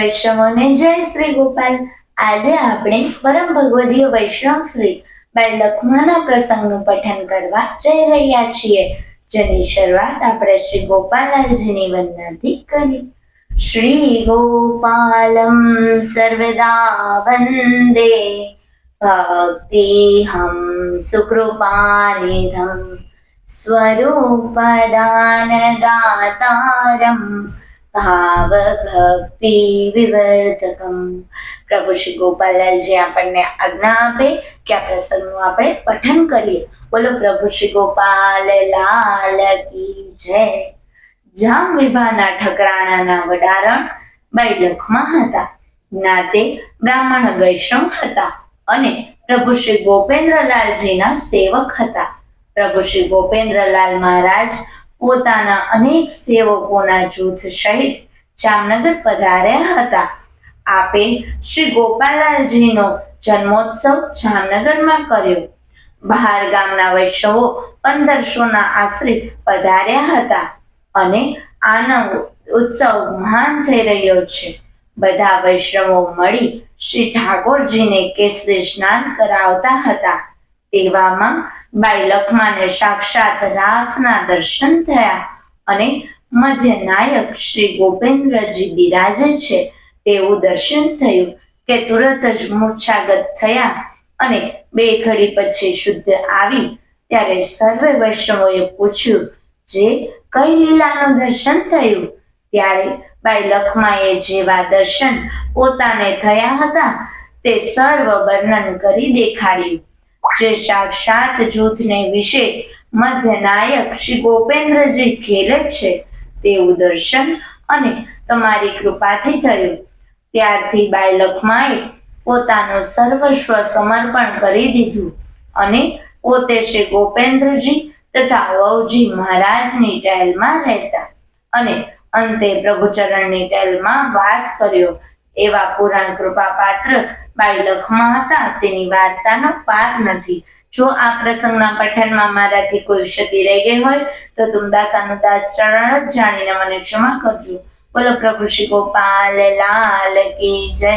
વૈષ્ણવોને જય શ્રી ગોપાલ. આજે આપણે પરમ ભગવદીય વૈષ્ણવ શ્રી બાઈ લખમાના પ્રસંગનું પઠન કરવા જઈ રહ્યા છીએ, જેની શરૂઆત આપણે શ્રી ગોપાલલાલજીની વંદનાથી કરી. શ્રી ગોપાલમ સર્વદા વંદે. ભક્તિ હમ સુકૃપાનિધમ. સ્વરૂપદાનદાતારમ. ભાવભક્તિ વિવર્ધકમ પ્રભુ શ્રી ગોપાલલાલજી આપણને આજ્ઞા આપે કે આ પ્રસંગનું આપણે પઠન કરીએ। બોલો પ્રભુ શ્રી ગોપાલ, લાલ કી જય। જામ વિભાના ઠકરાણાના વડારણ બાઈ લખમાં હતા। નાતે બ્રાહ્મણ વૈષ્ણવ હતા અને પ્રભુ શ્રી ગોપેન્દ્રલાલજીના સેવક હતા। પ્રભુ શ્રી ગોપેન્દ્રલાલ મહારાજ પોતાના અનેક સેવકોના જૂથ સહિત જામનગર પધાર્યા હતા. આપે શ્રી ગોપાલાલજીનો જન્મોત્સવ જામનગરમાં કર્યો. બહાર ગામના વૈષ્ણવો પંદરસોના આશરે પધાર્યા હતા અને આનંદ ઉત્સવ મહાન થઈ રહ્યો છે. બધા વૈષ્ણવો મળી શ્રી ઠાકોરજીને કેસરી સ્નાન કરાવતા હતા. તેવામાં બાઈ લખમાને સાક્ષાત રાસના દર્શન થયા અને મધ્ય નાયક શ્રી ગોપેન્દ્રજી બિરાજે છે. તેવું દર્શન થયું કે તુરત જ મૂર્છાગત થયા અને બે ઘડી પછી શુદ્ધ આવી. ત્યારે સર્વે વૈષ્ણવોએ પૂછ્યું, જે કઈ લીલાનું દર્શન થયું? ત્યારે બાઈ લખમાએ જેવા દર્શન પોતાને થયા હતા, તે સર્વ વર્ણન કરી દેખાડ્યું. જે સાક્ષાત જૂથને વિશે મધ્યનાયક શ્રી ગોપેન્દ્રજી ખેલે છે તેવું દર્શન અને તમારી કૃપાથી થયું. ત્યારથી બાઈ લખમાએ પોતાનું સર્વસ્વ સમર્પણ કરી દીધું અને પોતે શ્રી ગોપેન્દ્રજી તથા વૌજી મહારાજની ટહેલમાં રહેતા અને અંતે પ્રભુચરણની ટહેલમાં વાસ કર્યો એવા પુરાણ કૃપા પાત્ર બાઈ લખમાં હતા, તેની વાર્તાનો પાર નથી. જો આ પ્રસંગના પઠનમાં મારાથી કોઈ ક્ષતિ રહી ગઈ હોય, તો તું દાસાનું દાસ ચરણ જ જાણીને મને ક્ષમા કરજો. બોલો પ્રભુ શ્રી ગોપાલ, લાલ કી જય.